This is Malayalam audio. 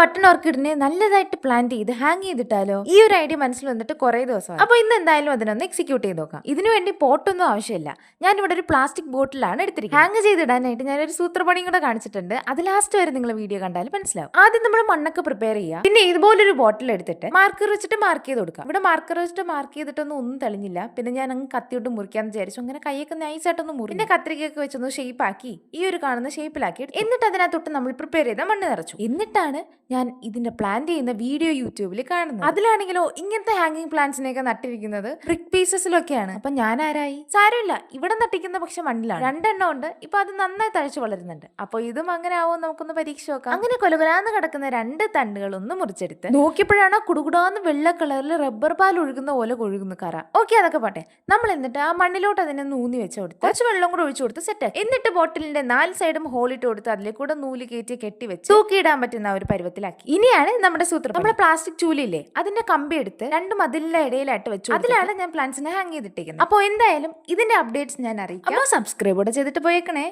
ബട്ടൺ ഓർക്കിഡിനെ നല്ലതായിട്ട് പ്ലാൻ ചെയ്ത് ഹാങ് ചെയ്തിട്ടാലോ? ഈ ഒരു ഐഡിയ മനസ്സിൽ വന്നിട്ട് കുറേ ദിവസം അപ്പോൾ ഇന്ന് എന്തായാലും അതിനൊന്ന് എക്സിക്യൂട്ട് ചെയ്ത് നോക്കാം. ഇതിനുവേണ്ടി പോട്ടൊന്നും ആവശ്യമില്ല. ഞാൻ ഇവിടെ ഒരു പ്ലാസ്റ്റിക് ബോട്ടിലാണ് എടുത്തിരിക്കുന്നത്. ഹാങ് ചെയ്തിടാനായിട്ട് ഒരു സൂത്രപ്പണിയും കൂടെ കാണിച്ചിട്ടുണ്ട്. അത് ലാസ്റ്റ് വരെ നിങ്ങൾ വീഡിയോ കണ്ടാൽ മനസ്സിലാവും. ആദ്യം നമ്മൾ മണ്ണൊക്കെ പ്രിപ്പയർ ചെയ്യുക. പിന്നെ ഇതുപോലൊരു ബോട്ടിൽ എടുത്തിട്ട് മാർക്കർ വെച്ചിട്ട് മാർക്ക് ചെയ്ത് കൊടുക്കാം ഇവിടെ മാർക്കർ വെച്ചിട്ട് മാർക്ക് ചെയ്തിട്ടൊന്നും ഒന്നും തെളിഞ്ഞില്ല. പിന്നെ ഞാൻ അങ്ങ് കത്തിയിട്ട് മുറിക്കാന്ന് വിചാരിച്ചു. അങ്ങനെ കൈയൊക്കെ നൈസായിട്ടൊന്ന് മുറി പിന്നെ കത്രികയൊക്കെ വെച്ചൊന്ന് ഷേപ്പ് ആക്കി ഈ ഒരു കാണുന്ന ഷേപ്പിലാക്കി എന്നിട്ട് അതിനകത്തൊട്ട് നമ്മൾ പ്രിപ്പയർ ചെയ്ത മണ്ണ് നിറച്ചു. എന്നിട്ടാണ് ഞാൻ ഇതിന്റെ പ്ലാൻ ചെയ്യുന്ന വീഡിയോ യൂട്യൂബിൽ കാണുന്നത്. അതിലാണെങ്കിലോ ഇങ്ങനത്തെ ഹാങ്ങിങ് പ്ലാന്റ്സിനെയൊക്കെ നട്ടിരിക്കുന്നത്? ബ്രിക് പീസസിലൊക്കെയാണ് അപ്പൊ ഞാൻ ആരായി സാരമില്ല. ഇവിടെ നട്ടിക്കുന്ന പക്ഷെ മണ്ണിലാണ്. രണ്ടെണ്ണം ഉണ്ട്. ഇപ്പൊ അത് നന്നായി തഴച്ചു വളരുന്നുണ്ട്. അപ്പൊ ഇതും അങ്ങനെ ആവോ നമുക്കൊന്ന് പരീക്ഷ നോക്കാം. അങ്ങനെ കൊലകൊലാന്ന് കിടക്കുന്ന രണ്ട് തണ്ടുകൾ ഒന്ന് മുറിച്ചെടുത്ത് നോക്കിയപ്പോഴാണ് കുടുകുടാന്ന് വെള്ള കളറിൽ റബ്ബർ പാൽ ഒഴുകുന്ന പോലെ ഒഴുകുന്ന കറ. ഓക്കെ അതൊക്കെ പോട്ടെ. നമ്മൾ എന്നിട്ട് ആ മണ്ണിലോട്ട് അതിനെ നൂന്നി വെച്ച് കൊടുത്ത് കുറച്ച് വെള്ളം കൂടെ ഒഴിച്ചു കൊടുത്ത് സെറ്റ് എന്നിട്ട് ബോട്ടിലിന്റെ നാല് സൈഡും ഹോളിട്ട് കൊടുത്ത് അതിലേക്കൂടെ നൂൽ കയറ്റി കെട്ടി വെച്ച് തൂക്കിയിടാൻ പറ്റുന്ന ഒരു ഒരു പരുവത്തിലാക്കി ഇനിയാണ് നമ്മുടെ സൂത്രം നമ്മുടെ പ്ലാസ്റ്റിക് ചൂലില്ലേ അതിന്റെ കമ്പി എടുത്ത് രണ്ട് മതിലിന്റെ ഇടയിലായിട്ട് വെച്ചു അതിലാണ് ഞാൻ പ്ലാന്റ്സിനെ ഹാങ് ചെയ്തിട്ടിരിക്കുന്നത് അപ്പോൾ എന്തായാലും ഇതിന്റെ അപ്ഡേറ്റ്സ് ഞാൻ അറിയിക്കാം. അപ്പോൾ സബ്സ്ക്രൈബ് കൂടെ ചെയ്തിട്ട് പോയേക്കണേ.